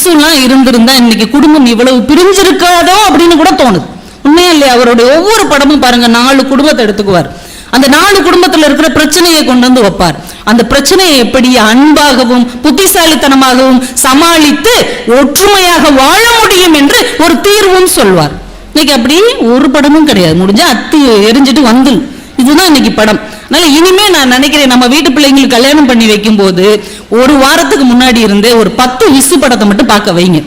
இயேசுலாம் இருந்திருந்தா இன்னைக்கு குடும்பம் இவ்வளவு பிரிஞ்சிருக்காதோ அப்படின்னு கூட தோணுது. உண்மையா இல்லையா? அவருடைய ஒவ்வொரு படமும் பாருங்க நாலு குடும்பத்தை எடுத்துக்குவார். அந்த நாலு குடும்பத்துல இருக்கிற பிரச்சனையை கொண்டு வந்து வைப்பார். அந்த பிரச்சனையை எப்படி அன்பாகவும் புத்திசாலித்தனமாகவும் சமாளித்து ஒற்றுமையாக வாழ முடியும் என்று ஒரு தீர்வும் சொல்வார். இன்னைக்கு அப்படி ஒரு படமும் கிடையாது. முடிஞ்சா அத்தி எரிஞ்சிட்டு வந்துடும் இதுதான் இன்னைக்கு படம். அதனால இனிமே நான் நினைக்கிறேன் நம்ம வீட்டு பிள்ளைங்களுக்கு கல்யாணம் பண்ணி வைக்கும் போது ஒரு வாரத்துக்கு முன்னாடி இருந்தே ஒரு பத்து விசு படத்தை மட்டும் பார்க்க வைங்க.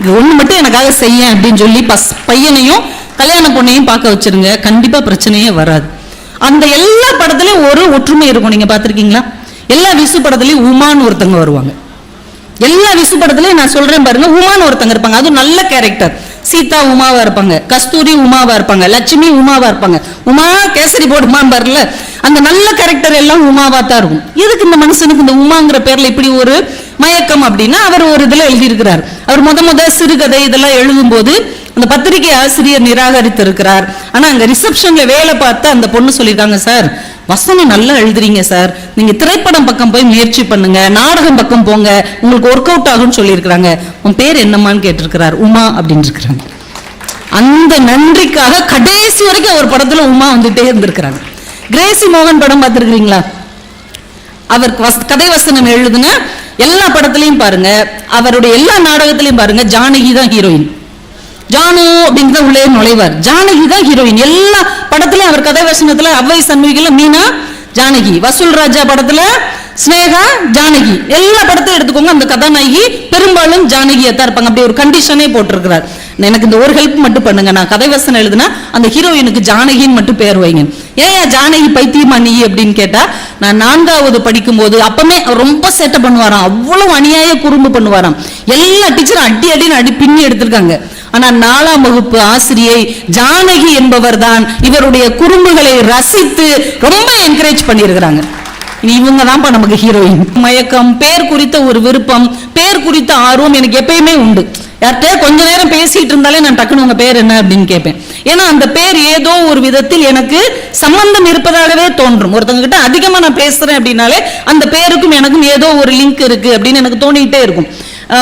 இது மட்டும் எனக்காக செய்ய அப்படின்னு சொல்லி பஸ் பையனையும் கல்யாண பொண்ணையும் பார்க்க வச்சிருங்க. கண்டிப்பாக பிரச்சனையே வராது. அந்த எல்லா படத்துலையும் ஒரு ஒற்றுமை இருக்கும். நீங்கள் பார்த்துருக்கீங்களா? எல்லா விசு படத்துலையும் உமான்னு ஒருத்தங்க வருவாங்க. எல்லா விசு படத்துலையும் நான் சொல்கிறேன் பாருங்க உமான்னு ஒருத்தங்க இருப்பாங்க. அதுவும் நல்ல கேரக்டர் சீதா உமாவா இருப்பாங்க கஸ்தூரி உமாவா இருப்பாங்க லட்சுமி உமாவா இருப்பாங்க. உமா கேசரி போர்டு உமா பாருல அந்த நல்ல கேரக்டர் எல்லாம் உமாவா தான் இருக்கும். எதுக்கு இந்த மனுஷனுக்கு இந்த உமாங்கிற பேர்ல இப்படி ஒரு மயக்கம் அப்படின்னா அவர் ஒரு இதுல எழுதியிருக்கிறார். அவர் முத முத சிறுகதை இதெல்லாம் எழுதும்போது அந்த பத்திரிகை ஆசிரியர் நிராகரித்து இருக்கிறார் ஆனா அங்க ரிசப்ஷன்ல வேலை பார்த்து அந்த பொண்ணு சொல்லியிருக்காங்க சார் வசனம் நல்லா எழுதுறீங்க சார். நீங்க திரைப்படம் பக்கம் போய் முயற்சி பண்ணுங்க. நாடகம் பக்கம் போங்க. உங்களுக்கு ஒர்க் அவுட் ஆகும்னு சொல்லியிருக்கிறாங்க. உன் பேர் என்னம்மான்னு கேட்டிருக்கிறார். உமா அப்படின்னு இருக்கிறாங்க. அந்த நன்றிக்காக கடைசி வரைக்கும் ஒரு படத்துல உமா வந்துட்டே இருந்திருக்கிறாங்க. கிரேசி மோகன் படம் பார்த்துருக்கிறீங்களா? அவர் கதை வசனம் எழுதுன எல்லா படத்துலையும் பாருங்க. அவருடைய எல்லா நாடகத்திலையும் பாருங்க ஜானகி தான் ஹீரோயின் ஜானு அப்படின்னு தான் உள்ளே நுழைவார். ஜானகி தான் ஹீரோயின் எல்லா படத்துலையும் அவர் கதை வசனத்துல அவ்வை சண்முகில மீனா ஜானகி. வசூல் ராஜா படத்துல ஸ்னேகா ஜானகி. எல்லா படத்தையும் எடுத்துக்கோங்க. அந்த கதாநாயகி பெரும்பாலும் ஜானகியா தான் இருப்பாங்க. அப்படி ஒரு கண்டிஷனே போட்டிருக்கிறார். எனக்கு இந்த ஒரு ஹெல்ப் மட்டும் பண்ணுங்க. நான் கதை வசனம் எழுதுனா அந்த ஹீரோயினுக்கு ஜானகின்னு மட்டும் பேர் வைங்க. ஏன் ஜானகி பைத்தியமா நீ அப்படின்னு கேட்டா நான் நான்காவது படிக்கும்போது அப்பமே ரொம்ப சேட்டை பண்ணுவாராம். அவ்வளவு அநியாய குறும்பு பண்ணுவாராம். எல்லா டீச்சரும் அடி அடின்னு அடி பின்னி எடுத்திருக்காங்க. ஆனா நாலாம் வகுப்பு ஆசிரியை ஜானகி என்பவர் தான் இவருடைய குறும்புகளை ரசித்து ரொம்ப என்கரேஜ் பண்ணியிருக்கிறாங்க. இவங்க தான்ப்பா நமக்கு ஹீரோயின் மயக்கம் பேர் குறித்த ஒரு விருப்பம் பேர் குறித்த ஆர்வம் எனக்கு எப்பயுமே உண்டு. யார்கிட்ட கொஞ்ச நேரம் பேசிட்டு இருந்தாலே நான் டக்குனு உங்க பேர் என்ன அப்படின்னு கேட்பேன். ஏன்னா அந்த பேர் ஏதோ ஒரு விதத்தில் எனக்கு சம்பந்தம் இருப்பதாகவே தோன்றும். ஒருத்தவங்க கிட்ட அதிகமா நான் பேசுறேன் அப்படின்னாலே அந்த பேருக்கும் எனக்கும் ஏதோ ஒரு லிங்க் இருக்கு அப்படின்னு எனக்கு தோணிக்கிட்டே இருக்கும்.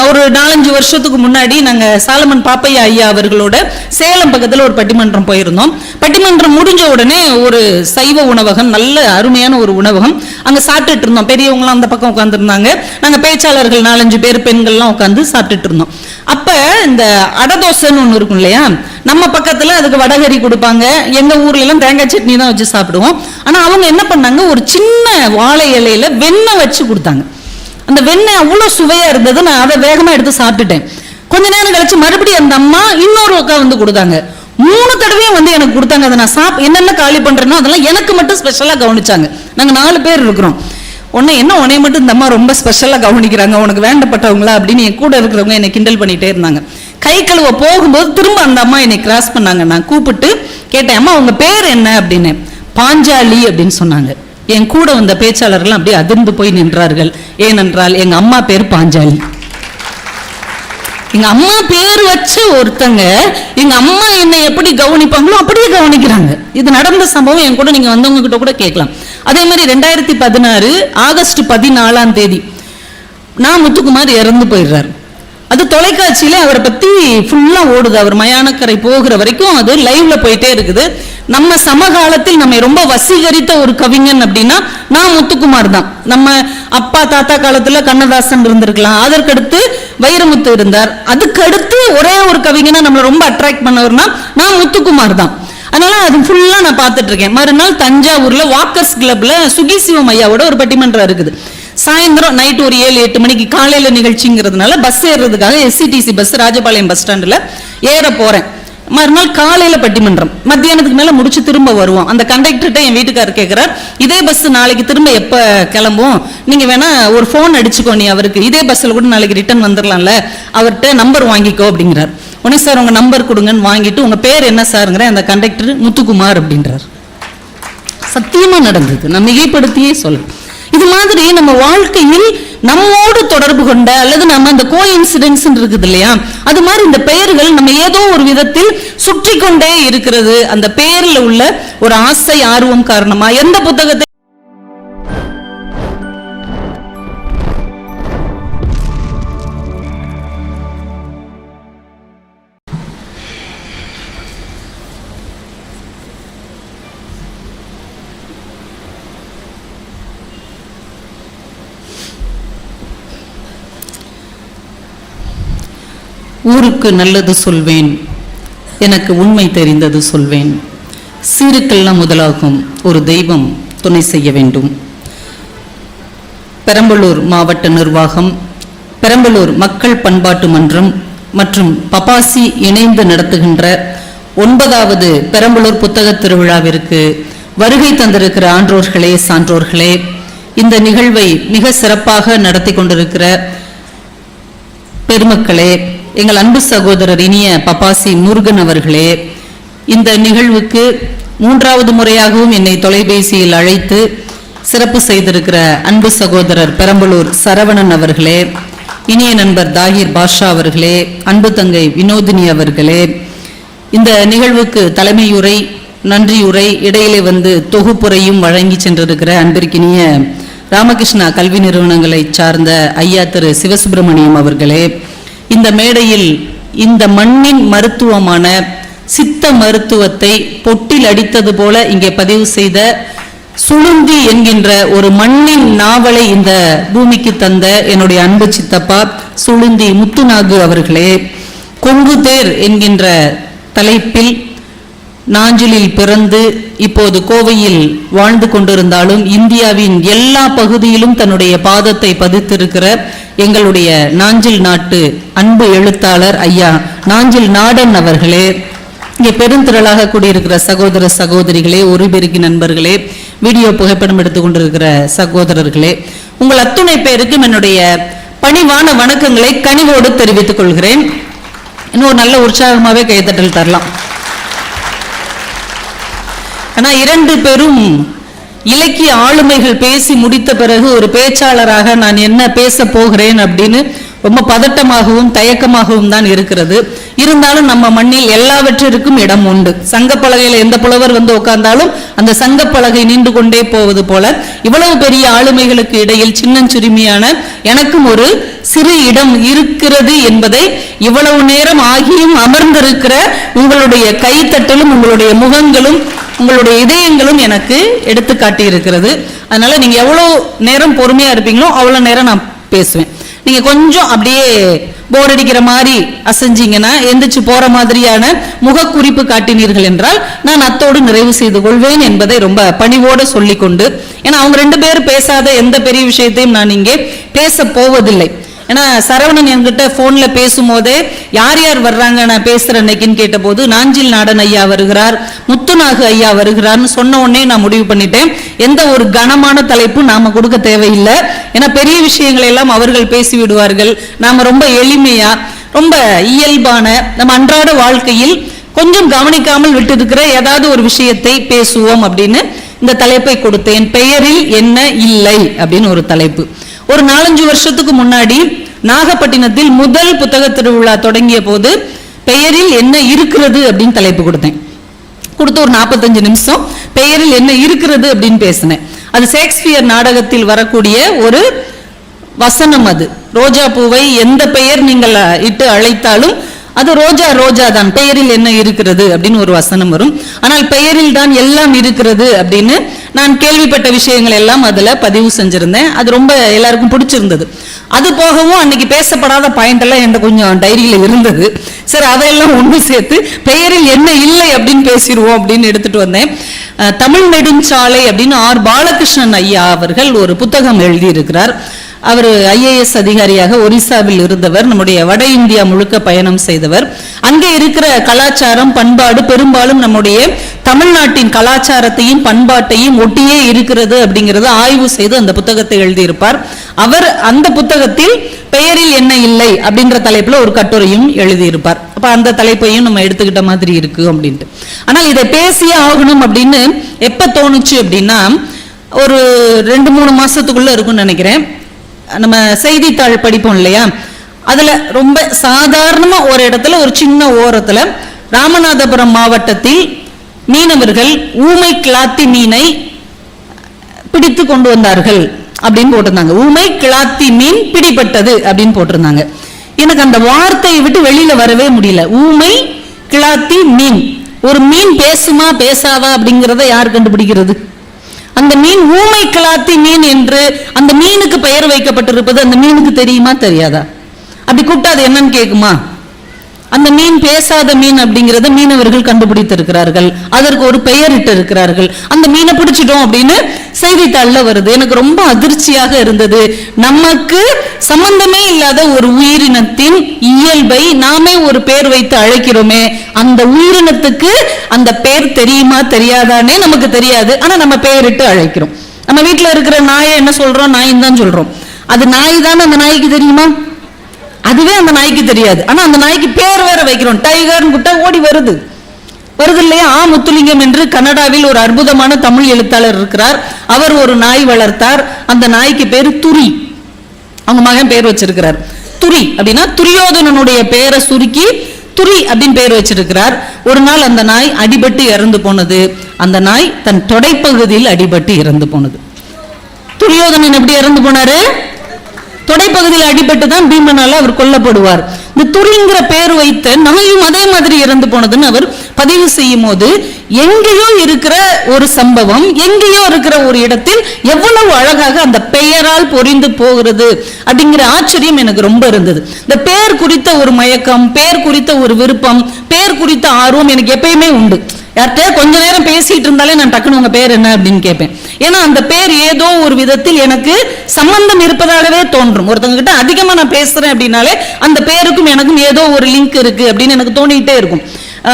ஒரு நாலஞ்சு வருஷத்துக்கு முன்னாடி நாங்கள் சாலமன் பாப்பையா ஐயா அவர்களோட சேலம் பக்கத்தில் ஒரு பட்டிமன்றம் போயிருந்தோம். பட்டிமன்றம் முடிஞ்ச உடனே ஒரு சைவ உணவகம் நல்ல அருமையான ஒரு உணவகம் அங்கே சாப்பிட்டுட்டு இருந்தோம். பெரியவங்களாம் அந்த பக்கம் உட்காந்துருந்தாங்க நாங்கள் பேச்சாளர்கள் நாலஞ்சு பேர் பெண்கள்லாம் உட்காந்து சாப்பிட்டுட்டு இருந்தோம். அப்போ இந்த அடதோசைன்னு ஒன்று இருக்கும் இல்லையா? நம்ம பக்கத்தில் அதுக்கு வடகரி கொடுப்பாங்க. எங்கள் ஊர்லெலாம் தேங்காய் சட்னி தான் வச்சு சாப்பிடுவோம். ஆனால் அவங்க என்ன பண்ணாங்க? ஒரு சின்ன வாழை இலையில வெண்ணெய் வச்சு கொடுத்தாங்க. அந்த வெண்ணெய் அவ்வளோ சுவையாக இருந்தது. நான் அதை வேகமாக எடுத்து சாப்பிட்டுட்டேன். கொஞ்ச நேரம் கழிச்சு மறுபடியும் அந்த அம்மா இன்னொரு அக்கா வந்து கொடுத்தாங்க. மூணு தடவையும் வந்து எனக்கு கொடுத்தாங்க. அதை நான் சாப் என்னென்ன காலி பண்ணுறேனோ அதெல்லாம் எனக்கு மட்டும் ஸ்பெஷலாக கவனிச்சாங்க. நாங்கள் நாலு பேர் இருக்கிறோம். உன்னை என்ன உன்னை மட்டும் இந்த அம்மா ரொம்ப ஸ்பெஷலாக கவனிக்கிறாங்க. உனக்கு வேண்டப்பட்டவங்களா அப்படின்னு என் கூட இருக்கிறவங்க என்னை கிண்டல் பண்ணிகிட்டே இருந்தாங்க. கை கழுவ போகும்போது திரும்ப அந்த அம்மா என்னை கிராஸ் பண்ணாங்க. நான் கூப்பிட்டு கேட்டேன் அம்மா உங்கள் பேர் என்ன? அப்படின்னு. பாஞ்சாலி அப்படின்னு சொன்னாங்க. என் கூட வந்த பேச்சாளர்கள் அப்படியே அதிர்ந்து போய் நின்றார்கள். ஏனென்றால் எங்கள் அம்மா பேர் பாஞ்சாலி. எங்கள் அம்மா பேர் வச்சு ஒருத்தங்க எங்கள் அம்மா என்னை எப்படி கவனிப்பாங்களோ அப்படியே கவனிக்கிறாங்க. இது நடந்த சம்பவம் என் கூட நீங்கள் வந்தவங்க கிட்ட கூட கேட்கலாம். அதே மாதிரி ரெண்டாயிரத்தி பதினாறு ஆகஸ்ட் பதினாலாம் தேதி நான் முத்துக்குமார் இறந்து போயிடுறாரு. அது தொலைக்காட்சியில அவரை பத்தி ஃபுல்லா ஓடுது. அவர் மயானக்கரை போகிற வரைக்கும் அது லைவ்ல போயிட்டே இருக்குது. நம்ம சமகாலத்தில் நம்மை ரொம்ப வசீகரித்த ஒரு கவிஞன் அப்படின்னா நான் முத்துக்குமார் தான். நம்ம அப்பா தாத்தா காலத்துல கண்ணதாசன் இருந்திருக்கலாம். அதற்கடுத்து வைரமுத்து இருந்தார். அதுக்கடுத்து ஒரே ஒரு கவிஞனா நம்மளை ரொம்ப அட்ராக்ட் பண்ணவர்னா நான் முத்துக்குமார் தான். அதனால அது ஃபுல்லா நான் பார்த்துட்டு இருக்கேன். மறுநாள் தஞ்சாவூர்ல வாக்கர்ஸ் கிளப்ல சுகி சிவம் ஐயாவோட ஒரு பட்டிமன்றம் இருக்குது. சாயந்தரம் நைட் ஒரு ஏழு எட்டு மணிக்கு காலையில் நிகழ்ச்சிங்கிறதுனால பஸ் ஏறுறதுக்காக எஸ்சிடிசி பஸ் ராஜபாளையம் பஸ் ஸ்டாண்டில் ஏற போறேன். மறுநாள் காலையில் பட்டிமன்றம். மத்தியானத்துக்கு மேலே முடிச்சு திரும்ப வருவோம். அந்த கண்டக்டர்கிட்ட என் வீட்டுக்காரர் கேட்குறார் இதே பஸ் நாளைக்கு திரும்ப எப்போ கிளம்பும் நீங்கள் வேணா ஒரு ஃபோன் அடிச்சுக்கோ நீ அவருக்கு. இதே பஸ்ஸில் கூட நாளைக்கு ரிட்டர்ன் வந்துடலாம்ல அவர்கிட்ட நம்பர் வாங்கிக்கோ அப்படிங்கிறார். உடனே சார் உங்கள் நம்பர் கொடுங்கன்னு வாங்கிட்டு உங்கள் பேர் என்ன சாருங்கிற அந்த கண்டக்டர் முத்துக்குமார் அப்படின்றார். சத்தியமாக நடந்தது. நான் மிகைப்படுத்தியே சொல்லுவேன் இது மாதிரி நம்ம வாழ்க்கையில் நம்மோடு தொடர்பு கொண்ட அல்லது நம்ம அந்த கோ இன்சிடென்ஸ் இருக்குது இல்லையா? அது மாதிரி இந்த பெயர்கள் நம்ம ஏதோ ஒரு விதத்தில் சுற்றி கொண்டே இருக்கிறது. அந்த பெயர்ல உள்ள ஒரு ஆசை ஆர்வம் காரணமா எந்த புத்தகத்தை ஊருக்கு நல்லது சொல்வேன். எனக்கு உண்மை தெரிந்தது சொல்வேன். சீருக்கெல்லாம் முதலாகும் ஒரு தெய்வம் துணை செய்ய வேண்டும். பெரம்பலூர் மாவட்ட நிர்வாகம் பெரம்பலூர் மக்கள் பண்பாட்டு மன்றம் மற்றும் பபாசி இணைந்து நடத்துகின்ற ஒன்பதாவது பெரம்பலூர் புத்தக திருவிழாவிற்கு வருகை தந்திருக்கிற ஆன்றோர்களே சான்றோர்களே இந்த நிகழ்வை மிக சிறப்பாக நடத்தி கொண்டிருக்கிற பெருமக்களே எங்கள் அன்பு சகோதரர் இனிய பப்பாசி முருகன் அவர்களே இந்த நிகழ்வுக்கு மூன்றாவது முறையாகவும் என்னை தொலைபேசியில் அழைத்து சிறப்பு செய்திருக்கிற அன்பு சகோதரர் பெரம்பலூர் சரவணன் அவர்களே இனிய நண்பர் தாகிர் பாஷா அவர்களே அன்பு தங்கை வினோதினி அவர்களே இந்த நிகழ்வுக்கு தலைமையுரை நன்றியுரை இடையிலே வந்து தொகுப்புரையும் வழங்கி சென்றிருக்கிற அன்பிற்கினிய ராமகிருஷ்ணா கல்வி நிறுவனங்களை சார்ந்த ஐயா திரு சிவசுப்பிரமணியம் அவர்களே இந்த மேடையில் இந்த மண்ணின் மருத்துவமான சித்த மருத்துவத்தை பொட்டில் அடித்தது போல இங்கே பதிவு செய்த சுளுந்தி என்கின்ற ஒரு மண்ணின் நாவலை இந்த பூமிக்கு தந்த என்னுடைய அன்பு சித்தப்பா சுளுந்தி முத்துநாகு அவர்களே கொங்கு தேர் என்கின்ற தலைப்பில் நாஞ்சிலில் பிறந்து இப்போது கோவையில் வாழ்ந்து கொண்டிருந்தாலும் இந்தியாவின் எல்லா பகுதியிலும் தன்னுடைய பாதத்தை பதித்திருக்கிற எங்களுடைய நாஞ்சில் நாட்டு அன்பு எழுத்தாளர் ஐயா நாஞ்சில் நாடன் அவர்களே இங்கே பெருந்திரளாக கூடியிருக்கிற சகோதர சகோதரிகளே ஒரு பெருகி நண்பர்களே வீடியோ புகைப்படம் எடுத்துக்கொண்டிருக்கிற சகோதரர்களே உங்கள் அத்துணை பேருக்கும் என்னுடைய பணிவான வணக்கங்களை கனிவோடு தெரிவித்துக் கொள்கிறேன். இன்னும் ஒரு நல்ல உற்சாகமாவே கைத்தட்டல் தரலாம். ஆனா இரண்டு பேரும் இலக்கிய ஆளுமைகள் பேசி முடித்த பிறகு ஒரு பேச்சாளராக நான் என்ன பேச போகிறேன் அப்படின்னு ரொம்ப பதட்டமாகவும் தயக்கமாகவும் தான் இருக்கிறது. இருந்தாலும் நம்ம மண்ணில் எல்லாவற்றிற்கும் இடம் உண்டு. சங்க பலகையில எந்த புலவர் வந்து உட்கார்ந்தாலும் அந்த சங்க பலகை நீண்டு கொண்டே போவது போல இவ்வளவு பெரிய ஆளுமைகளுக்கு இடையில் சின்னஞ்சுருமியான எனக்கும் ஒரு சிறு இடம் இருக்கிறது என்பதை இவ்வளவு நேரம் ஆகியும் அமர்ந்திருக்கிற உங்களுடைய கைத்தட்டலும் உங்களுடைய முகங்களும் உங்களுடைய இதயங்களும் எனக்கு எடுத்து காட்டி இருக்கிறது அதனால நீங்க எவ்வளவு நேரம் பொறுமையா இருப்பீங்களோ அவ்வளவு நேரம் நான் பேசுவேன். நீங்க கொஞ்சம் அப்படியே போர் அடிக்கிற மாதிரி அசைஞ்சீங்கன்னா எந்திரிச்சு போற மாதிரியான முகக்குறிப்பு காட்டினீர்கள் என்றால் நான் அத்தோடு நிறைவு செய்து கொள்வேன் என்பதை ரொம்ப பணிவோடு சொல்லிக்கொண்டு ஏன்னா அவங்க ரெண்டு பேரும் பேசாத எந்த பெரிய விஷயத்தையும் நான் இங்கே பேச போவதில்லை. ஏன்னா சரவணன் என்கிட்ட போன்ல பேசும்போதே யார் யார் வர்றாங்க? நான் பேசுற அன்னைக்குன்னு கேட்டபோது நாஞ்சில் நாடன் ஐயா வருகிறார் முத்துநாகு ஐயா வருகிறார்னு சொன்ன உடனே நான் முடிவு பண்ணிட்டேன். எந்த ஒரு கனமான தலைப்பு நாம கொடுக்க தேவையில்லை. ஏன்னா பெரிய விஷயங்களை எல்லாம் அவர்கள் பேசி விடுவார்கள் நாம ரொம்ப எளிமையா ரொம்ப இயல்பான நம்ம அன்றாட வாழ்க்கையில் கொஞ்சம் கவனிக்காமல் விட்டிருக்கிற ஏதாவது ஒரு விஷயத்தை பேசுவோம் அப்படின்னு இந்த தலைப்பை கொடுத்தேன். பெயரில் என்ன இல்லை அப்படின்னு ஒரு தலைப்பு. ஒரு நாலஞ்சு வருஷத்துக்கு முன்னாடி நாகப்பட்டினத்தில் முதல் புத்தக திருவிழா தொடங்கிய போது பெயரில் என்ன இருக்கிறது அப்படின்னு தலைப்பு கொடுத்தேன். கொடுத்து ஒரு நாற்பத்தஞ்சு நிமிஷம் பெயரில் என்ன இருக்கிறது அப்படின்னு பேசினேன். அது ஷேக்ஸ்பியர் நாடகத்தில் வரக்கூடிய ஒரு வசனம் அது. ரோஜா பூவை எந்த பெயர் நீங்கள் இட்டு அழைத்தாலும் அது ரோஜா ரோஜா தான். பெயரில் என்ன இருக்கிறது அப்படின்னு ஒரு வசனம் வரும். ஆனால் பெயரில் தான் எல்லாம் இருக்கிறது அப்படின்னு நான் கேள்விப்பட்ட விஷயங்கள் எல்லாம் அதில் பதிவு செஞ்சுருந்தேன். அது ரொம்ப எல்லாருக்கும் பிடிச்சிருந்தது. அது போகவும் அன்னைக்கு பேசப்படாத பாயிண்ட் எல்லாம் என்கிட்ட கொஞ்சம் டைரியில் இருந்தது. சரி அதையெல்லாம் ஒன்று சேர்த்து பெயரில் என்ன இல்லை அப்படின்னு பேசிடுவோம் அப்படின்னு எடுத்துட்டு வந்தேன். தமிழ் நெடுஞ்சாலை அப்படின்னு ஆர். பாலகிருஷ்ணன் ஐயா அவர்கள் ஒரு புத்தகம் எழுதியிருக்கிறார். அவர் ஐஏஎஸ் அதிகாரியாக ஒரிசாவில் இருந்தவர் நம்முடைய வட இந்தியா முழுக்க பயணம் செய்தவர். அங்கே இருக்கிற கலாச்சாரம் பண்பாடு பெரும்பாலும் நம்முடைய தமிழ்நாட்டின் கலாச்சாரத்தையும் பண்பாட்டையும் ஒட்டியே இருக்கிறது அப்படிங்கறத ஆய்வு செய்து அந்த புத்தகத்தை எழுதியிருப்பார். அவர் அந்த புத்தகத்தில் பெயரில் என்ன இல்லை அப்படின்ற தலைப்புல ஒரு கட்டுரையும் எழுதியிருப்பார். அப்ப அந்த தலைப்பையும் நம்ம எடுத்துக்கிட்ட மாதிரி இருக்கு அப்படின்ட்டு. ஆனால் இதை பேசியே ஆகணும் அப்படின்னு எப்ப தோணுச்சு அப்படின்னா ஒரு ரெண்டு மூணு மாசத்துக்குள்ள இருக்கும்னு நினைக்கிறேன். நம்ம செய்தித்தாள் படிப்போம் இல்லையா? அதுல ரொம்ப சாதாரணமா ஒரு இடத்துல ஒரு சின்ன ஓரத்துல ராமநாதபுரம் மாவட்டத்தில் மீனவர்கள் ஊமை கிளாத்தி மீனை பிடித்து கொண்டு வந்தார்கள் அப்படின்னு போட்டிருந்தாங்க. ஊமை கிளாத்தி மீன் பிடிபட்டது அப்படின்னு போட்டிருந்தாங்க. எனக்கு அந்த வார்த்தையை விட்டு வெளியில வரவே முடியல. ஊமை கிளாத்தி மீன். ஒரு மீன் பேசுமா பேசாதா அப்படிங்கிறத யார் கண்டுபிடிக்கிறது? அந்த மீன் ஊமை கிளாத்தி மீன் என்று அந்த மீனுக்கு பெயர் வைக்கப்பட்டிருப்பது அந்த மீனுக்கு தெரியுமா தெரியாதா? அப்படி கூப்பிட்டா அது என்னன்னு கேக்குமா? அந்த மீன் பேசாத மீன் அப்படிங்கறத மீனவர்கள் கண்டுபிடித்திருக்கிறார்கள். அதற்கு ஒரு பெயரிட்டு இருக்கிறார்கள். அந்த மீனை பிடிச்சிட்டோம் அப்படின்னு செய்தித்தாள்ல வருது. எனக்கு ரொம்ப அதிர்ச்சியாக இருந்தது. நமக்கு சம்பந்தமே இல்லாத ஒரு உயிரினத்தின் இயல்பை நாமே ஒரு பேர் வைத்து அழைக்கிறோமே. அந்த உயிரினத்துக்கு அந்த பேர் தெரியுமா தெரியாதானே நமக்கு தெரியாது. ஆனா நம்ம பெயரிட்டு அழைக்கிறோம். நம்ம வீட்டுல இருக்கிற நாயை என்ன சொல்றோம்? நாயின் தான் சொல்றோம். அது நாய் தானே அந்த நாய்க்கு தெரியுமா? அதுவே அந்த நாய்க்கு தெரியாது. ஆனா அந்த நாய்க்கு பேர் வேற வைக்கிறோம். டைகர்னு கூட்ட ஓடி வருது. வருது இல்லையா? ஆ முத்துலிங்கம் என்று கனடாவில் ஒரு அற்புதமான தமிழ் எழுத்தாளர் இருக்கிறார். அவர் ஒரு நாய் வளர்த்தார். அந்த நாய்க்கு பேரு துரி. அவங்க மகன் பேர் வச்சிருக்கிறார். துரி அப்படின்னா துரியோதனனுடைய பேரை சுருக்கி துரி அப்படின்னு பேர் வச்சிருக்கிறார். ஒரு நாள் அந்த நாய் அடிபட்டு இறந்து போனது. அந்த நாய் தன் தொடைப்பகுதியில் அடிபட்டு இறந்து போனது. துரியோதனன் எப்படி இறந்து போனாரு? தொடைப்பகுதியில் அடிபட்டு தான் பீமனால அவர் கொல்லப்படுவார். இந்த துரிங்கிற பேர் வைத்த நாயும் அதே மாதிரி இறந்து போனதுன்னு அவர் பதிவு செய்யும் போது எங்கேயோ இருக்கிற ஒரு சம்பவம் எங்கேயோ இருக்கிற ஒரு இடத்தில் எவ்வளவு அழகாக அந்த பெயரால் பொறிந்து போகிறது அப்படிங்கிற ஆச்சரியம் எனக்கு ரொம்ப இருந்தது. இந்த பெயர் குறித்த ஒரு மயக்கம் பேர் குறித்த ஒரு விருப்பம் பேர் குறித்த ஆர்வம் எனக்கு எப்பயுமே உண்டு. யார்கிட்ட கொஞ்ச நேரம் பேசிட்டு இருந்தாலே நான் டக்குனு உங்க பேர் என்ன அப்படின்னு கேட்பேன். ஏன்னா அந்த பேர் ஏதோ ஒரு விதத்தில் எனக்கு சம்பந்தம் இருப்பதாகவே தோன்றும். ஒருத்தவங்க கிட்ட அதிகமா நான் பேசுறேன் அப்படின்னாலே அந்த பேருக்கும் எனக்கும் ஏதோ ஒரு லிங்க் இருக்கு அப்படின்னு எனக்கு தோண்டிகிட்டே இருக்கும்.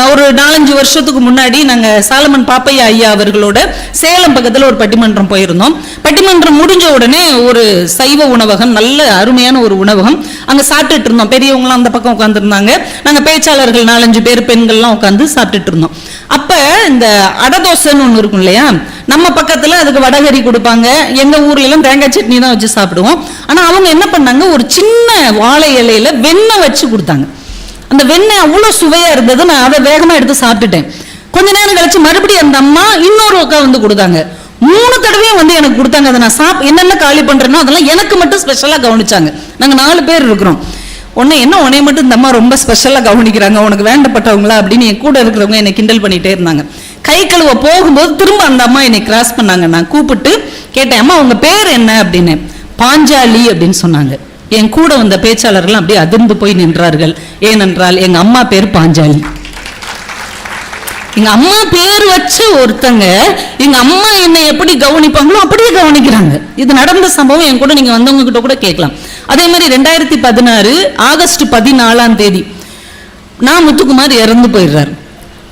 ஒரு நாலஞ்சு வருஷத்துக்கு முன்னாடி நாங்கள் சாலமன் பாப்பையா ஐயா அவர்களோட சேலம் பக்கத்தில் ஒரு பட்டிமன்றம் போயிருந்தோம். பட்டிமன்றம் முடிஞ்ச உடனே ஒரு சைவ உணவகம் நல்ல அருமையான ஒரு உணவகம் அங்கே சாப்பிட்டுட்டு இருந்தோம். பெரியவங்களாம் அந்த பக்கம் உட்காந்துருந்தாங்க நாங்கள் பேச்சாளர்கள் நாலஞ்சு பேர் பெண்கள்லாம் உட்காந்து சாப்பிட்டுட்டு இருந்தோம். அப்போ இந்த அடதோசைன்னு ஒன்று இருக்கும் இல்லையா? நம்ம பக்கத்தில் அதுக்கு வடகரி கொடுப்பாங்க. எங்கள் ஊர்ல தேங்காய் சட்னி தான் வச்சு சாப்பிடுவோம். ஆனால் அவங்க என்ன பண்ணாங்க? ஒரு சின்ன வாழை இலையில வெண்ணெய் வச்சு கொடுத்தாங்க. அந்த வெண்ணெய் அவ்வளோ சுவையாக இருந்தது. நான் அதை வேகமாக எடுத்து சாப்பிட்டுட்டேன். கொஞ்ச நேரம் கழிச்சு மறுபடியும் அந்த அம்மா இன்னொரு அக்கா வந்து கொடுத்தாங்க. மூணு தடவையும் வந்து எனக்கு கொடுத்தாங்க. அதை நான் சாப் என்னென்ன காலி பண்ணுறேனோ அதெல்லாம் எனக்கு மட்டும் ஸ்பெஷலாக கவனிச்சாங்க. நாங்கள் நாலு பேர் இருக்கிறோம். உன்னை என்ன உனைய மட்டும் இந்த அம்மா ரொம்ப ஸ்பெஷலாக கவனிக்கிறாங்க. உனக்கு வேண்டப்பட்டவங்களா அப்படின்னு என் கூட இருக்கிறவங்க என்னை கிண்டல் பண்ணிகிட்டே இருந்தாங்க. கை கழுவ போகும்போது திரும்ப அந்த அம்மா என்னை கிராஸ் பண்ணாங்க. நான் கூப்பிட்டு கேட்டேன் அம்மா உங்கள் பேர் என்ன? அப்படின்னு. பாஞ்சாலி அப்படின்னு சொன்னாங்க. என் கூட வந்த பேச்சாளர்கள் அப்படியே அதிர்ந்து போய் நின்றார்கள். ஏனென்றால் எங்க அம்மா பேர் பாஞ்சாலி. எங்க அம்மா பேர் வச்சு ஒருத்தங்க எங்க அம்மா என்னை எப்படி கவனிப்பாங்களோ அப்படியே கவனிக்கிறாங்க. இது நடந்த சம்பவம் என் கூட நீங்க வந்தவங்க கிட்ட கூட கேட்கலாம். அதே மாதிரி ரெண்டாயிரத்தி பதினாறு ஆகஸ்ட் பதினாலாம் தேதி நான் முத்துக்குமார் இறந்து போயிடுறாரு.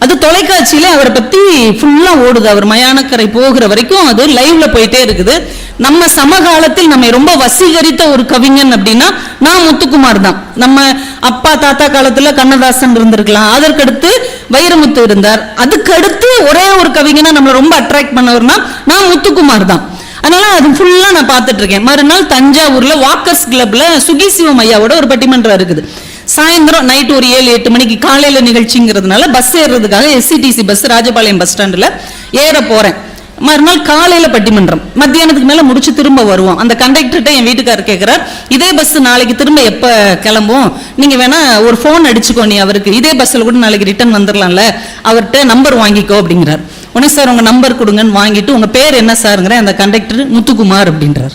அது தொலைக்காட்சியில அவரை பத்தி ஃபுல்லா ஓடுது. அவர் மயானக்கரை போகிற வரைக்கும் அது லைவ்ல போயிட்டே இருக்குது. நம்ம சமகாலத்தில் நம்மை ரொம்ப வசீகரித்த ஒரு கவிஞன் அப்படின்னா நான் முத்துக்குமார் தான். நம்ம அப்பா தாத்தா காலத்துல கண்ணதாசன் இருந்திருக்கலாம். அதற்கடுத்து வைரமுத்து இருந்தார். அதுக்கடுத்து ஒரே ஒரு கவிஞனா நம்மளை ரொம்ப அட்ராக்ட் பண்ணவர்னா நான் முத்துக்குமார் தான். அதனால அது ஃபுல்லா நான் பார்த்துட்டு இருக்கேன். மறுநாள் தஞ்சாவூர்ல வாக்கர்ஸ் கிளப்ல சுகி சிவம் ஐயாவோட ஒரு பட்டிமன்றம் இருக்குது. சாயந்தரம் நைட் ஒரு ஏழு எட்டு மணிக்கு காலையில நிகழ்ச்சிங்கிறதுனால பஸ் ஏறுறதுக்காக எஸ்சிடிசி பஸ் ராஜபாளையம் பஸ் ஸ்டாண்டுல ஏற போறேன். மறுநாள் காலையில பட்டிமன்றம். மத்தியானத்துக்கு மேல முடிச்சு திரும்ப வருவோம். அந்த கண்டக்டர்கிட்ட என் வீட்டுக்காரர் கேட்கிறார் இதே பஸ் நாளைக்கு திரும்ப எப்ப கிளம்பும் நீங்க வேணா ஒரு ஃபோன் அடிச்சுக்கோ நீ அவருக்கு. இதே பஸ்ல கூட நாளைக்கு ரிட்டர்ன் வந்துடலாம்ல அவர்கிட்ட நம்பர் வாங்கிக்கோ அப்படிங்கிறார். உடனே சார் உங்க நம்பர் கொடுங்கன்னு வாங்கிட்டு உங்க பேர் என்ன சாருங்கிற அந்த கண்டக்டர் முத்துக்குமார் அப்படின்றார்.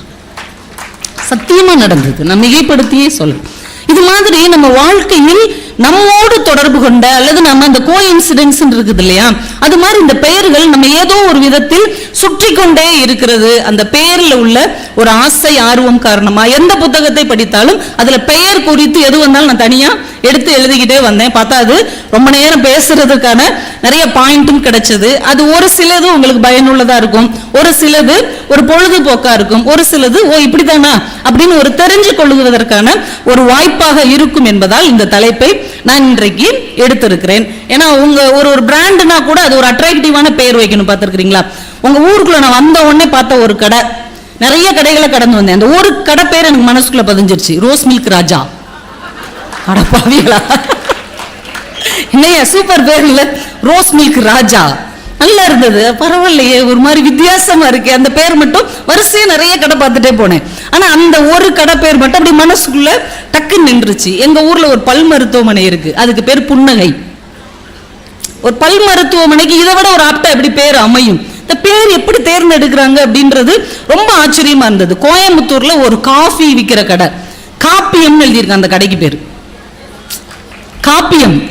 சத்தியமா நடந்தது. நான் மிகைப்படுத்தியே சொல்றேன் இது மாதிரி நம்ம வாழ்க்கையில் நம்மோடு தொடர்பு கொண்ட அல்லது நம்ம அந்த கோ இன்சிடென்ட்ஸ் இருக்குது இல்லையா? அது மாதிரி இந்த பெயர்கள் நம்ம ஏதோ ஒரு விதத்தில் சுற்றி கொண்டே இருக்கிறது. அந்த பெயர்ல உள்ள ஒரு ஆசை ஆர்வம் காரணமா எந்த புத்தகத்தை படித்தாலும் அதுல பெயர் குறித்து எது வந்தாலும் நான் தனியா எடுத்து எழுதிக்கிட்டே வந்தேன். பார்த்தா அது ரொம்ப நேரம் பேசுறதுக்கான நிறைய பாயிண்ட்டும் கிடைச்சது. அது ஒரு சிலது உங்களுக்கு பயனுள்ளதா இருக்கும். ஒரு சிலது ஒரு பொழுதுபோக்கா இருக்கும். ஒரு சிலது ஓ இப்படிதானா அப்படின்னு ஒரு தெரிஞ்சு கொள்ளுவதற்கான ஒரு வாய்ப்பாக இருக்கும் என்பதால் இந்த தலைப்பை நான் இன்றைக்கு எடுத்திருக்கிறேன். ஏன்னா உங்க ஒரு ஒரு பிராண்டுனா கூட அது ஒரு அட்ராக்டிவான பெயர் வைக்கணும் பார்த்துருக்கீங்களா உங்க ஊருக்குள்ள நான் வந்த உடனே பார்த்த ஒரு கடை. நிறைய கடைகளை கடந்து வந்தேன். அந்த ஒரு கடை பேர் எனக்கு மனசுக்குள்ள பதிஞ்சிருச்சு. ரோஸ் மில்க் ராஜா அட பாவிகளா. என்னையா சூப்பர் பேர் இல்ல. ரோஸ் மில்க் ராஜா நல்லா இருந்தது. பரவாயில்லையே ஒரு மாதிரி வித்தியாசமா இருக்கு. அந்த பேர் மட்டும் வரிசையா நிறைய கடை பார்த்துட்டே போனேன். ஆனா அந்த ஒரு கடை பேர் மட்டும் அப்படி மனசுக்குள்ள டக்குன்னு நின்றுச்சு. எங்க ஊர்ல ஒரு பல் மருத்துவமனை இருக்கு. அதுக்கு பேர் புன்னகை. ஒரு பல் மருத்துவமனைக்கு இதை விட ஒரு ஆப்டா எப்படி பேர் அமையும்? இந்த பேர் எப்படி தேர்ந்தெடுக்கிறாங்க அப்படின்றது ரொம்ப ஆச்சரியமா இருந்தது. கோயம்புத்தூர்ல ஒரு காஃபி விற்கிற கடை. காப்பியம்னு எழுதியிருக்காங்க அந்த கடைக்கு பேர். காப்பியம்.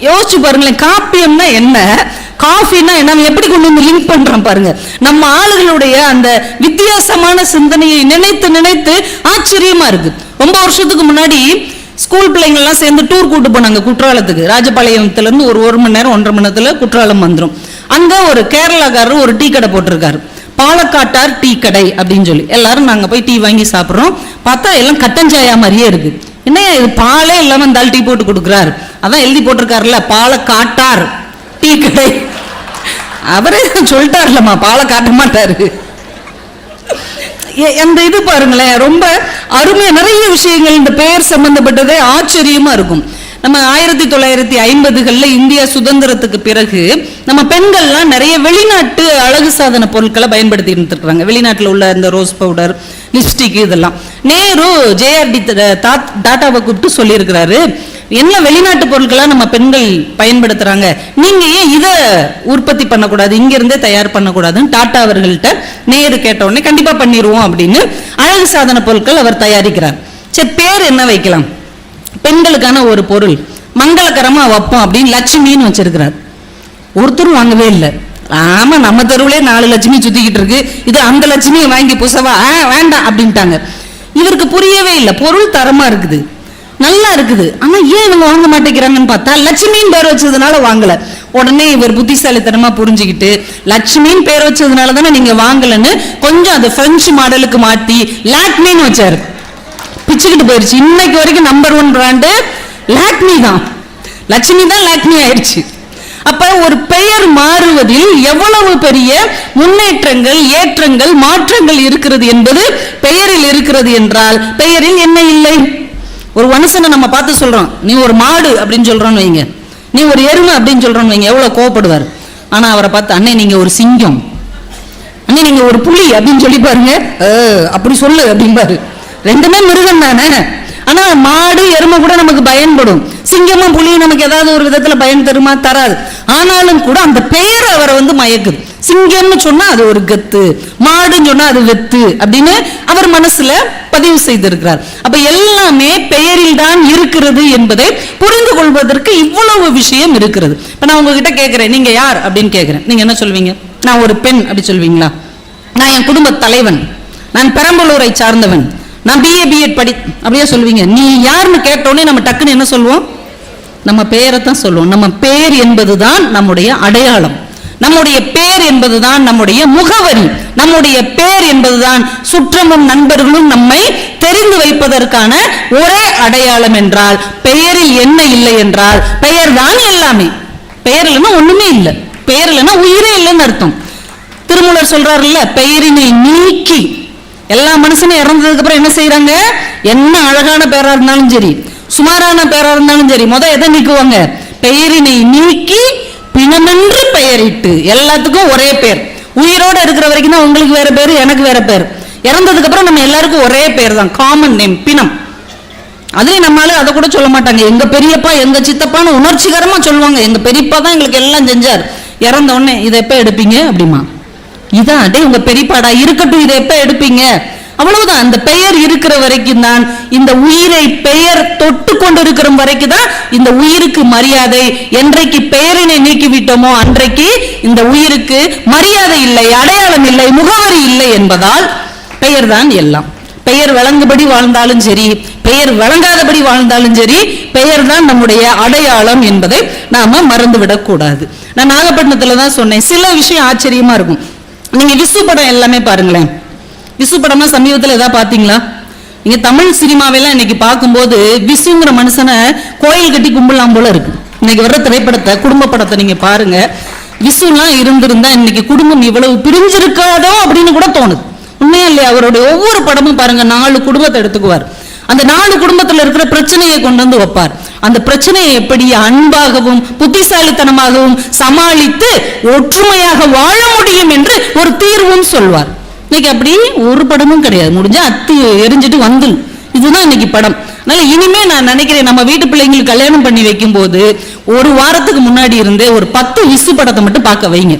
யோசிச்சு பாருங்களேன் காப்பியம்னா என்ன? காஃபின்னா என்ன? எப்படி கொண்டு வந்து லிங்க் பண்றோம் பாருங்க. நம்ம ஆளுகளுடைய அந்த வித்தியாசமான சிந்தனையை நினைத்து நினைத்து ஆச்சரியமா இருக்கு. ரொம்ப வருஷத்துக்கு முன்னாடி ஸ்கூல் பிள்ளைங்கள்லாம் சேர்ந்து டூர் கூட்டு போனாங்க குற்றாலத்துக்கு. ராஜபாளையத்துல இருந்து ஒரு ஒரு மணி நேரம் ஒன்றரை மணி நேரத்துல குற்றாலம் வந்துரும். அங்க ஒரு கேரளாக்காரர் ஒரு டீ கடை போட்டிருக்காரு. பாலக்காட்டார் டீ கடை அப்படின்னு சொல்லி. எல்லாரும் நாங்க போய் டீ வாங்கி சாப்பிட்றோம். பார்த்தா எல்லாம் கட்டஞ்சாயா மாதிரியே இருக்கு. என்னையா இது? பாலே இல்லாம இந்த டீ போட்டு கொடுக்குறாரு. அதான் எழுதி போட்டிருக்காருல்ல பாலக்காட்டார். டீ கடை அவரே சொல்லிட்டார்லம்மா பாலை காட்ட மாட்டாரு. அந்த இது பாருங்களேன் ரொம்ப அருமையா நிறைய விஷயங்கள் இந்த பெயர் சம்பந்தப்பட்டதே ஆச்சரியமாக இருக்கும். நம்ம ஆயிரத்தி தொள்ளாயிரத்தி ஐம்பதுகளில் இந்தியா சுதந்திரத்துக்கு பிறகு நம்ம பெண்கள்லாம் நிறைய வெளிநாட்டு அழகு சாதன பொருட்களை பயன்படுத்தி இருந்துருக்குறாங்க வெளிநாட்டில் உள்ள இந்த ரோஸ் பவுடர் லிப்ஸ்டிக் இதெல்லாம். நேரு ஜேஆர்டி டாட்டாவை கூப்பிட்டு சொல்லியிருக்கிறாரு என்ன வெளிநாட்டு பொருட்களாக நம்ம பெண்கள் பயன்படுத்துகிறாங்க நீங்கள் ஏன் இதை உற்பத்தி பண்ணக்கூடாது? இங்கேருந்தே தயார் பண்ணக்கூடாதுன்னு டாட்டா அவர்கள்ட்ட நேரு கேட்ட உடனே பண்ணிடுவோம் அப்படின்னு அழகு சாதன பொருட்கள் அவர் தயாரிக்கிறார். சரி பேர் என்ன வைக்கலாம்? பெண்களுக்கான ஒரு பொருள். மங்களகரமாக வைப்போம் அப்படின்னு லட்சுமின்னு வச்சிருக்கிறார். ஒருத்தரும் வாங்கவே இல்லை. ஆமா நம்ம தெருவிலே நாலு லட்சுமி சுத்திக்கிட்டு இருக்கு. இது அந்த லட்சுமியை வாங்கி புசவா? ஆ, வேண்டாம் அப்படின்ட்டாங்க. இவருக்கு புரியவே இல்லை. பொருள் தரமாக இருக்குது. நல்லா இருக்குது. ஆனா ஏன் இவங்க வாங்க மாட்டேங்கிறாங்கன்னு பார்த்தா லட்சுமின்னு பேர் வச்சதுனால வாங்கல. உடனே இவர் புத்திசாலித்தனமா புரிஞ்சுக்கிட்டு லட்சுமின்னு பேர் வச்சதுனால தானே நீங்க வாங்கலன்னு கொஞ்சம் அதை பிரெஞ்சு மாடலுக்கு மாத்தி லாக்மின்னு வச்சாரு. பிச்சுக்கிட்டு போயிருச்சு. இன்னைக்கு வரைக்கும் நம்பர் ஒன் பிராண்டு லாக்மி தான். லட்சுமி தான் லாக்மி ஆயிடுச்சு அப்ப ஒரு பெயர் மாறுவதில் எவ்வளவு பெரிய முன்னேற்றங்கள் ஏற்றங்கள் மாற்றங்கள் இருக்கிறது என்பது பெயரில் இருக்கிறது என்றால் பெயரில் என்ன இல்லை? ஒரு மனுஷனை நம்ம பார்த்து சொல்றோம். நீ ஒரு மாடு அப்படின்னு சொல்றோம்னு வைங்க. நீ ஒரு எருமை அப்படின்னு சொல்றோம்னு வைங்க. எவ்வளவு கோவப்படுவார். ஆனா அவரை பார்த்து அண்ணே நீங்க ஒரு சிங்கம். அண்ணே நீங்க ஒரு புலி அப்படின்னு சொல்லி பாருங்க. அப்படி சொல்லு அப்படிம்பாரு. ரெண்டுமே மிருகம் தானே. ஆனா மாடு எருமை கூட நமக்கு பயன்படும். சிங்கமும் புலியும் நமக்கு ஏதாவது ஒரு விதத்துல பயன் தருமா தராது. ஆனாலும் கூட அந்த பெயர் அவரை வந்து மயக்குது. சிங்கம்னு சொன்னா அது ஒரு கத்து மாடுன்னு சொன்னா அது வெத்து அப்படின்னு அவர் மனசுல பதிவு செய்திருக்கிறார். அப்ப எல்லாமே பெயரில் தான் இருக்கிறது என்பதை புரிந்து கொள்வதற்கு இவ்வளவு விஷயம் இருக்கிறது. இப்ப நான் உங்ககிட்ட கேட்கிறேன் நீங்க யார் அப்படின்னு கேட்கிறேன் நீங்க என்ன சொல்வீங்க? நான் ஒரு பெண் அப்படி சொல்வீங்களா? நான் என் குடும்ப தலைவன். நான் பெரம்பலூரை சார்ந்தவன். நான் பிஏ பிஎட் படி அப்படியே சொல்வீங்க. நீ யாருன்னு கேட்டோன்னே நம்ம டக்குன்னு என்ன சொல்லுவோம் நம்ம பெயரை தான் சொல்லுவோம் நம்ம பேர் என்பதுதான் நம்முடைய அடையாளம். நம்முடைய பேர் என்பதுதான் நம்முடைய முகவரி. நம்முடைய பேர் என்பதுதான் சுற்றமும் நண்பர்களும் நம்மை தெரிந்து வைப்பதற்கான ஒரே அடையாளம் என்றால் பெயரில் என்ன இல்லை என்றால் பெயர் தான் எல்லாமே. பெயர் இல்லைன்னா ஒண்ணுமே இல்லை. பெயர் இல்லைன்னா உயிரே இல்லைன்னு அர்த்தம். திருமூலர் சொல்றாருல்ல பெயரினை நீக்கி. எல்லா மனுஷனும் இறந்ததுக்கு அப்புறம் என்ன செய்யறாங்க என்ன அழகான பேரா இருந்தாலும் சரி சுமாரான பேரா இருந்தாலும் சரி முத எதை நீக்குவாங்க? பெயரினை நீக்கி பிணமென்று பெயரிட்டு. எல்லாத்துக்கும் ஒரே பேர். உயிரோட இருக்கிற வரைக்கும் தான் உங்களுக்கு வேற பேர் எனக்கு வேற பேர். இறந்ததுக்கு அப்புறம் நம்ம எல்லாருக்கும் ஒரே பேர் தான் காமன் நேம் பிணம். அதுலேயும் நம்மளால அதை கூட சொல்ல மாட்டாங்க. எங்க பெரியப்பா எங்க சித்தப்பான்னு உணர்ச்சிகரமா சொல்லுவாங்க. எங்க பெரியப்பா தான் எங்களுக்கு எல்லாம் செஞ்சார். இறந்த உடனே இதை எப்ப எடுப்பீங்க? அப்படிமா. இதான் அடே உங்க பெரியப்பாடா. இருக்கட்டும் இதை எப்ப எடுப்பீங்க? அவ்வளவுதான். அந்த பெயர் இருக்கிற வரைக்கும் தான் இந்த உயிரை பெயர் தொட்டு கொண்டு இருக்கிற வரைக்கும் தான் இந்த உயிருக்கு மரியாதை. என்றைக்கு பெயரினை நீக்கிவிட்டோமோ அன்றைக்கு இந்த உயிருக்கு மரியாதை இல்லை அடையாளம் இல்லை முகவரி இல்லை என்பதால் பெயர் தான் எல்லாம். பெயர் விளங்குபடி வாழ்ந்தாலும் சரி பெயர் வழங்காதபடி வாழ்ந்தாலும் சரி பெயர் தான் நம்முடைய அடையாளம் என்பதை நாம மறந்துவிடக் கூடாது நான் நாகப்பட்டினத்துல தான் சொன்னேன் சில விஷயம் ஆச்சரியமா இருக்கும். நீங்க விசு படம் எல்லாமே பாருங்களேன். விசு படமா சமீபத்துல ஏதாவது பார்த்தீங்களா நீங்க தமிழ் சினிமாவெல்லாம் இன்னைக்கு பார்க்கும்போது விசுங்கிற மனுஷனை கோயில் கட்டி கும்பிடலாம் போல இருக்கு. இன்னைக்கு வர்ற திரைப்படத்தை குடும்ப படத்தை நீங்க பாருங்க. விசுலாம் இருந்திருந்தா இன்னைக்கு குடும்பம் இவ்வளவு பிரிஞ்சிருக்காதோ அப்படின்னு கூட தோணுது. உண்மையா இல்லையா? அவருடைய ஒவ்வொரு படமும் பாருங்க நாலு குடும்பத்தை எடுத்துக்குவார். அந்த நாலு குடும்பத்துல இருக்கிற பிரச்சனையை கொண்டு வந்து வைப்பார். அந்த பிரச்சனையை எப்படி அன்பாகவும் புத்திசாலித்தனமாகவும் சமாளித்து ஒற்றுமையாக வாழ முடியும் என்று ஒரு தீர்வும் சொல்வார். இன்னைக்கு அப்படி ஒரு படமும் கிடையாது. முடிஞ்சா அத்து எரிஞ்சிட்டு வந்துடும் இதுதான் இன்னைக்கு படம். அதனால இனிமே நான் நினைக்கிறேன் நம்ம வீட்டு பிள்ளைங்களுக்கு கல்யாணம் பண்ணி வைக்கும் போது ஒரு வாரத்துக்கு முன்னாடி இருந்தே ஒரு பத்து விசு படத்தை மட்டும் பார்க்க வைங்க.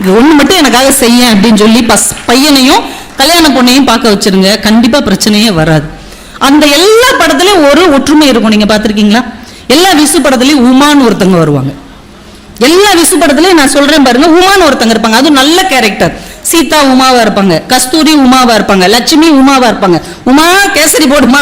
இது ஒண்ணு மட்டும் எனக்காக செய்ய அப்படின்னு சொல்லி பஸ் பையனையும் கல்யாண பொண்ணையும் பார்க்க வச்சிருங்க. கண்டிப்பா பிரச்சனையே வராது. அந்த எல்லா படத்துலயும் ஒரு ஒற்றுமை இருக்கும். நீங்க பார்த்துருக்கீங்களா? எல்லா விசு படத்துலயும் உமான்னு ஒருத்தங்க வருவாங்க. எல்லா விசு படத்துலயும் நான் சொல்றேன் பாருங்க உமான்னு ஒருத்தங்க இருப்பாங்க. அதுவும் நல்ல கேரக்டர் சீதா உமாவா இருப்பாங்க கஸ்தூரி உமாவா இருப்பாங்க லட்சுமி உமாவா இருப்பாங்க. உமா கேசரி போர்டு உமா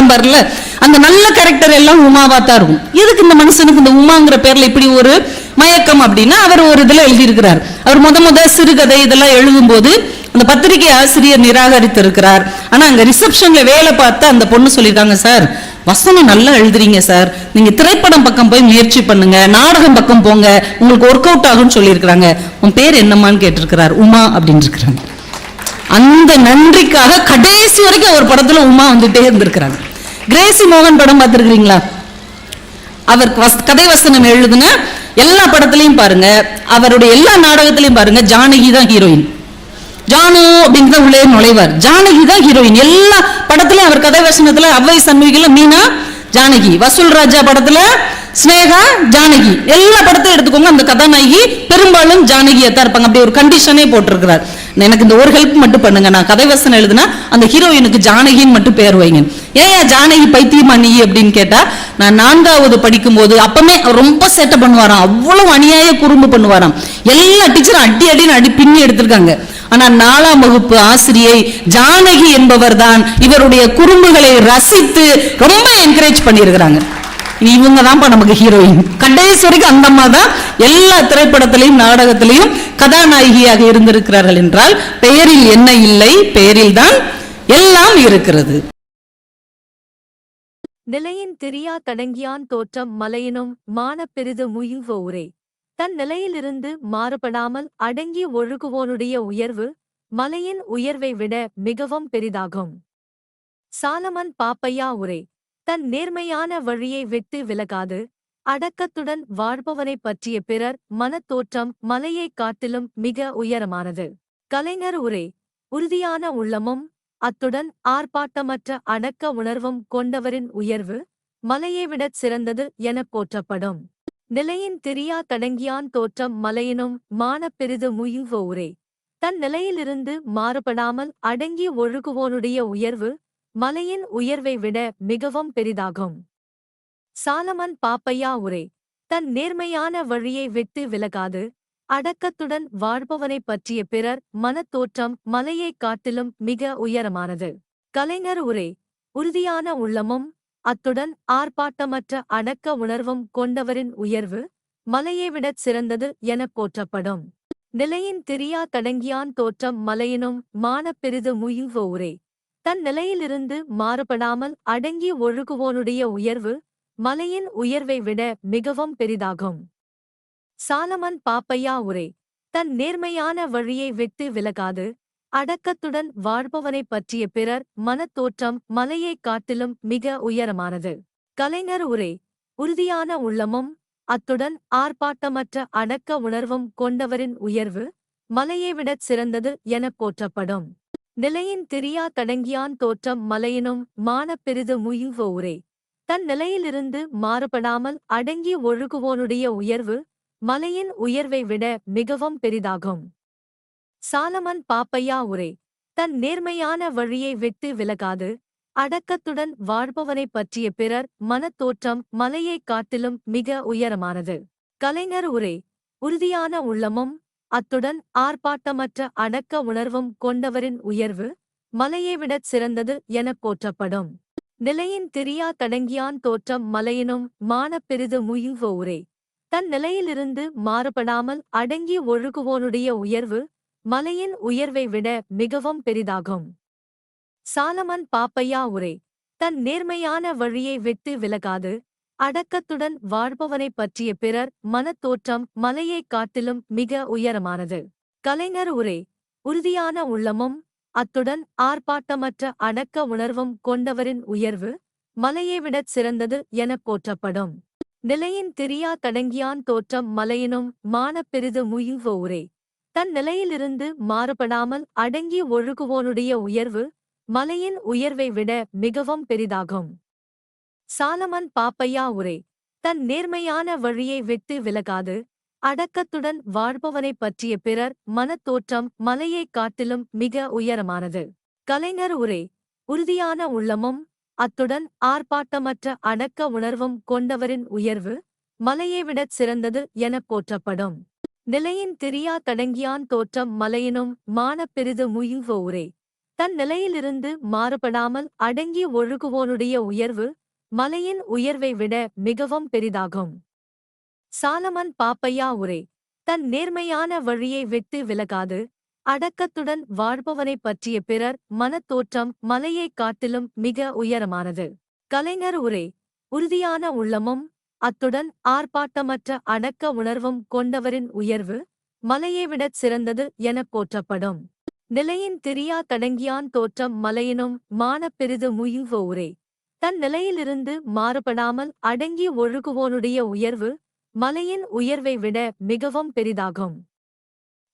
அந்த நல்ல கேரக்டர் எல்லாம் உமாவா தான் இருக்கும். எதுக்கு இந்த மனுஷனுக்கு இந்த உமாங்கிற பேர்ல இப்படி ஒரு மயக்கம் அப்படின்னா அவர் ஒரு இதுல எழுதியிருக்கிறார். அவர் முத முத சிறுகதை இதெல்லாம் எழுதும்போது அந்த பத்திரிகை ஆசிரியர் நிராகரித்து இருக்கிறார் ஆனா அங்க ரிசப்ஷன்ல வேலை பார்த்து அந்த பொண்ணு சொல்லியிருக்காங்க சார் வசனம் நல்லா எழுதுறீங்க சார் நீங்க திரைப்படம் பக்கம் போய் முயற்சி பண்ணுங்க நாடகம் பக்கம் போங்க உங்களுக்கு ஒர்க் அவுட் ஆகும்னு சொல்லியிருக்கிறாங்க. உன் பேர் என்னம்மான்னு கேட்டிருக்கிறார் உமா அப்படின்னு இருக்கிறாங்க. அந்த நன்றிக்காக கடைசி வரைக்கும் ஒரு படத்துல உமா வந்துட்டே இருந்திருக்கிறாங்க. கிரேசி மோகன் படம் பார்த்துருக்கிறீங்களா? அவர் வஸ்- கதை வசனம் எழுதுன எல்லா படத்துலையும் பாருங்க அவருடைய எல்லா நாடகத்திலையும் பாருங்க ஜானகி தான் ஹீரோயின் ஜானு அப்படின்னு உள்ளே நுழைவார். ஜானகி தான் ஹீரோயின் எல்லா படத்துலயும் அவர் கதை வசனத்துல அவ்வை சண்முகில மீனா ஜானகி. வசூல் ராஜா படத்துல ஸ்னேகா ஜானகி. எல்லா படத்தையும் எடுத்துக்கோங்க. அந்த கதாநாயகி பெரும்பாலும் ஜானகியா தான் இருப்பாங்க. அப்படி ஒரு கண்டிஷனே போட்டிருக்கிறார். எனக்கு இந்த ஒரு ஹெல்ப் மட்டும் பண்ணுங்க. நான் கதை வசனம் எழுதுனா அந்த ஹீரோயினுக்கு ஜானகின்னு மட்டும் பேர் வைங்க. ஏன் ஜானகி பைத்தியமா நீ அப்படின்னு கேட்டா நான் நான்காவது படிக்கும்போது அப்பமே ரொம்ப சேட்டை பண்ணுவாராம். அவ்வளவு அநியாய குறும்பு பண்ணுவாராம். எல்லா டீச்சரும் அடி அடின்னு அடி பின்னி எடுத்திருக்காங்க. ஆனா நாலாம் வகுப்பு ஆசிரியை ஜானகி என்பவர் தான் இவருடைய குறும்புகளை ரசித்து ரொம்ப என்கரேஜ் பண்ணியிருக்கிறாங்க. இவங்க தான்ப்பா நமக்கு ஹீரோயின் கடைசி வரைக்கும் அந்த அம்மா தான் எல்லா திரைப்படத்திலையும் நாடகத்திலையும் கதாநாயகியாக இருந்திருக்கிறார்கள் என்றால் பெயரில் என்ன இல்லை பெயரில் தான் எல்லாம் இருக்கிறது. நிலையின் தெரியா தடங்கியான் தோற்றம் மலையினும் மானப் பெரிது உரை தன் நிலையிலிருந்து மாறுபடாமல் அடங்கி ஒழுகுவோனுடைய உயர்வு மலையின் உயர்வை விட மிகவும் பெரிதாகும். சாலமன் பாப்பையா உரை தன் நேர்மையான வழியை விட்டு விலகாது. அடக்கத்துடன் வாழ்பவனைப் பற்றிய பிறர் மனத்தோற்றம் மலையைக் காட்டிலும் மிக உயரமானது. கலைஞர் உரை உறுதியான உள்ளமும் அத்துடன் ஆர்ப்பாட்டமற்ற அடக்க உணர்வும் கொண்டவரின் உயர்வு மலையை விடச் சிறந்தது எனப் போற்றப்படும். நிலையின் திரியா தடங்கியான் தோற்றம் மலையினும் மானப் பெரிது முயல்வோரே தன் நிலையிலிருந்து மாறுபடாமல் அடங்கி ஒழுகுவோனுடைய உயர்வு மலையின் உயர்வை விட மிகவும் பெரிதாகும். சாலமன் பாப்பையா உரை தன் நேர்மையான வழியை விட்டு விலகாது அடக்கத்துடன் வாழ்பவனைப் பற்றிய பிறர் மனத்தோற்றம் மலையைக் காட்டிலும் மிக உயரமானது. கலைஞர் உரை உறுதியான உள்ளமும் அத்துடன் ஆர்ப்பாட்டமற்ற அடக்க உணர்வும் கொண்டவரின் உயர்வு மலையை விடச் சிறந்தது எனப் போற்றப்படும். நிலையின் திரியா தடங்கியான் தோற்றம் மலையினும் மானப் பெரிது உரை தன் நிலையிலிருந்து மாறுபடாமல் அடங்கி ஒழுகுவோனுடைய உயர்வு மலையின் உயர்வை விட மிகவும் பெரிதாகும். சாலமன் பாப்பையா உரை தன் நேர்மையான வழியை விட்டு விலகாது அடக்கத்துடன் வாழ்பவனைப் பற்றிய பிறர் மனத்தோற்றம் மலையைக் காட்டிலும் மிக உயரமானது. கலைஞர் உரை உறுதியான உள்ளமும் அத்துடன் ஆர்ப்பாட்டமற்ற அடக்க உணர்வும் கொண்டவரின் உயர்வு மலையை விடச் சிறந்தது எனப் போற்றப்படும். நிலையின் திரியா தடங்கியான் தோற்றம் மலையினும் மானப் பெரிது உரை தன் நிலையிலிருந்து மாறுபடாமல் அடங்கி ஒழுகுவோனுடைய உயர்வு மலையின் உயர்வை விட மிகவும் பெரிதாகும். சாலமன் பாப்பையா உரை தன் நேர்மையான வழியை விட்டு விலகாது. அடக்கத்துடன் வாழ்பவனைப் பற்றிய பிறர் மனத்தோற்றம் மலையைக் காட்டிலும் மிக உயரமானது. கலைஞர் உரை உறுதியான உள்ளமும் அத்துடன் ஆர்ப்பாட்டமற்ற அடக்க உணர்வும் கொண்டவரின் உயர்வு மலையை விடச் சிறந்தது எனப் போற்றப்படும் நிலையின் திரியா தடங்கியான் தோற்றம் மலையினும் மானப் பெரிது உரை. தன் நிலையிலிருந்து மாறுபடாமல் அடங்கி ஒழுகுவோனுடைய உயர்வு மலையின் உயர்வை விட மிகவும் பெரிதாகும். சாலமன் பாப்பையா உரை. தன் நேர்மையான வழியை விட்டு விலகாது அடக்கத்துடன் வாழ்பவனைப் பற்றிய பிறர் மனத்தோற்றம் மலையைக் காட்டிலும் மிக உயரமானது. கலைஞர் உரை உறுதியான உள்ளமும் அத்துடன் ஆர்ப்பாட்டமற்ற அடக்க உணர்வும் கொண்டவரின் உயர்வு மலையை விடச் சிறந்தது எனப் போற்றப்படும். நிலையின் திரியா தடங்கியான் தோற்றம் மலையினும் மானப் பெரிது முயல்வோரே தன் நிலையிலிருந்து மாறுபடாமல் அடங்கி ஒழுகுவோனுடைய உயர்வு மலையின் உயர்வை விட மிகவும் பெரிதாகும். சாலமன் பாப்பையா உரை தன் நேர்மையான வழியை விட்டு விலகாது. அடக்கத்துடன் வாழ்பவனைப் பற்றிய பிறர் மனத்தோற்றம் மலையைக் காட்டிலும் மிக உயரமானது. கலைஞர் உரை உறுதியான உள்ளமும் அத்துடன் ஆர்ப்பாட்டமற்ற அடக்க உணர்வும் கொண்டவரின் உயர்வு மலையை விடச் சிறந்தது எனப் போற்றப்படும். நிலையின் திரியா தடங்கியான் தோற்றம் மலையினும் மானப் பெரிது முயல்வோரே தன் நிலையிலிருந்து மாறுபடாமல் அடங்கி ஒழுகுவோனுடைய உயர்வு மலையின் உயர்வை விட மிகவும் பெரிதாகும். சாலமன் பாப்பையா உரை தன் நேர்மையான வழியை விட்டு விலகாது அடக்கத்துடன் வாழ்பவனைப் பற்றிய பிறர் மனத்தோற்றம் மலையைக் காட்டிலும் மிக உயரமானது. கலைஞர் உரை உறுதியான உள்ளமும் அத்துடன் ஆர்ப்பாட்டமற்ற அடக்க உணர்வும் கொண்டவரின் உயர்வு மலையை விடச் சிறந்தது எனப் போற்றப்படும். நிலையின் திரியா தடங்கியான் தோற்றம் மலையினும் மானப் பெரிது உரை தன் நிலையிலிருந்து மாறுபடாமல் அடங்கி ஒழுகுவோனுடைய உயர்வு மலையின் உயர்வை விட மிகவும் பெரிதாகும்.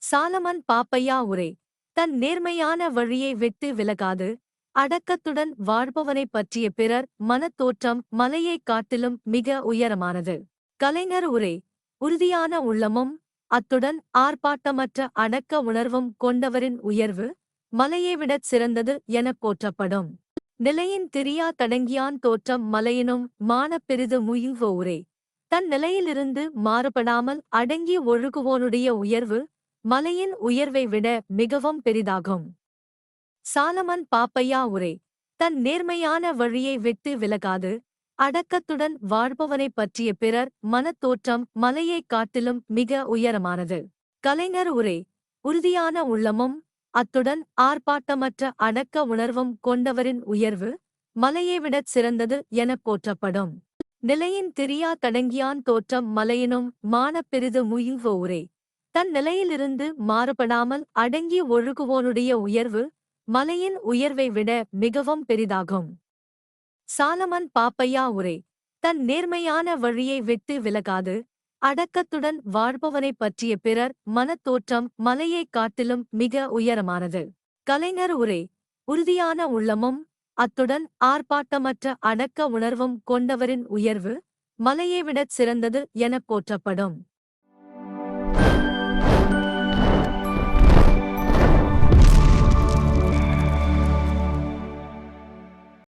சாலமன் பாப்பையா உரை தன் நேர்மையான வழியை விட்டு விலகாது அடக்கத்துடன் வாழ்பவனைப் பற்றிய பிறர் மனத்தோற்றம் மலையைக் காட்டிலும் மிக உயரமானது. கலைஞர் உரை உறுதியான உள்ளமும் அத்துடன் ஆர்ப்பாட்டமற்ற அடக்க உணர்வும் கொண்டவரின் உயர்வு மலையை விடச் சிறந்தது எனப் போற்றப்படும். நிலையின் திரியா தடங்கியான் தோற்றம் மலையினும் மானப் பெரிது உரே. தன் நிலையிலிருந்து மாறுபடாமல் அடங்கி ஒழுகுவோனுடைய உயர்வு மலையின் உயர்வை விட மிகவும் பெரிதாகும். சாலமன் பாப்பையா உரை. தன் நேர்மையான வழியை விட்டு விலகாது. அடக்கத்துடன் வாழ்பவனைப் பற்றிய பிறர் மனத்தோற்றம் மலையைக் காட்டிலும் மிக உயரமானது. கலைஞர் உரை. உறுதியான உள்ளமும் அத்துடன் ஆர்ப்பாட்டமற்ற அடக்க உணர்வும் கொண்டவரின் உயர்வு மலையை விடச் சிறந்தது எனப் போற்றப்படும். நிலையின் திரியா தடங்கியான் தோற்றம் மலையினும் மானப் பெரிது உரே தன் நிலையிலிருந்து மாறுபடாமல் அடங்கி ஒழுகுவோனுடைய உயர்வு மலையின் உயர்வை விட மிகவும் பெரிதாகும். சாலமன் பாப்பையா உரை தன் நேர்மையான வழியை விட்டு விலகாது அடக்கத்துடன் வாழ்பவனைப் பற்றிய பிறர் மனத்தோற்றம் மலையைக் காட்டிலும் மிக உயரமானது. கலைஞர் உரை உறுதியான உள்ளமும் அத்துடன் ஆர்ப்பாட்டமற்ற அடக்க உணர்வும் கொண்டவரின் உயர்வு மலையை விடச் சிறந்தது எனப் போற்றப்படும்.